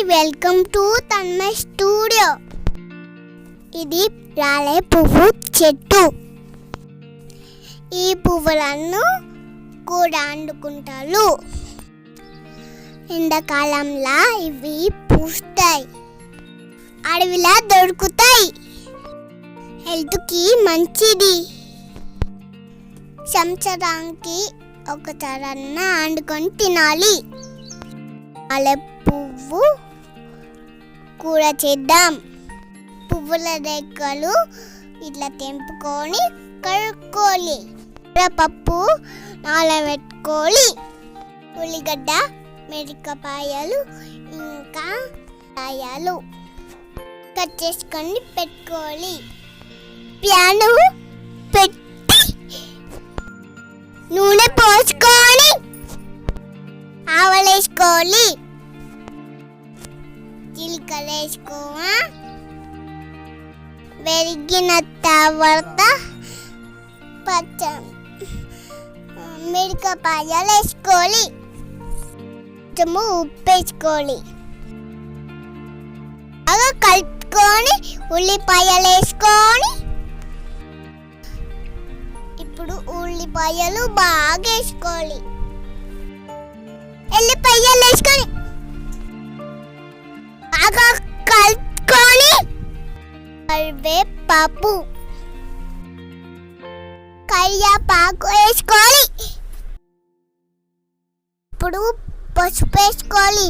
Hi welcome to Tanmay studio. ఇది రాలే పువ్వు చెట్టు. ఈ పువ్వులను కూడా అండుకుంటారు. ఎండాకాలంలో ఇవి పూస్తాయి. అడవిలా దొరుకుతాయి. హెల్త్కి మంచిది. సంవత్సరానికి ఒకసారన్నా వండుకొని తినాలి. అలా పువ్వు కూర చేద్దాం. పువ్వుల రెక్కలు ఇట్లా తెంపుకొని కడుక్కోవాలి. పప్పు నానబెట్టుకోవాలి. ఉల్లిగడ్డ మిరపకాయలు ఇంకా కాయలు కట్ చేసుకొని పెట్టుకోవాలి. ప్యాను పెట్టి నూనె పోసుకొని ఆవలేసుకోవాలి. జీలకర్ర వేసుకోవా వెరిగిన తర్వాత పచ్చ మిరపకాయలు వేసుకోవాలి. కొంచెము ఉప్పు వేసుకోవాలి. బాగా కలుపుకొని ఉల్లిపాయలు వేసుకొని ఇప్పుడు ఉల్లిపాయలు బాగా వేసుకోవాలి. ఎల్లిపాయలు వేసుకొని బాగా కలుపుకొని కరివేపాకు. కరివేపాకు వేసుకోవాలి ఇప్పుడు పసుపు వేసుకోవాలి.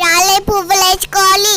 రాలే పువ్వులు వేసుకోవాలి.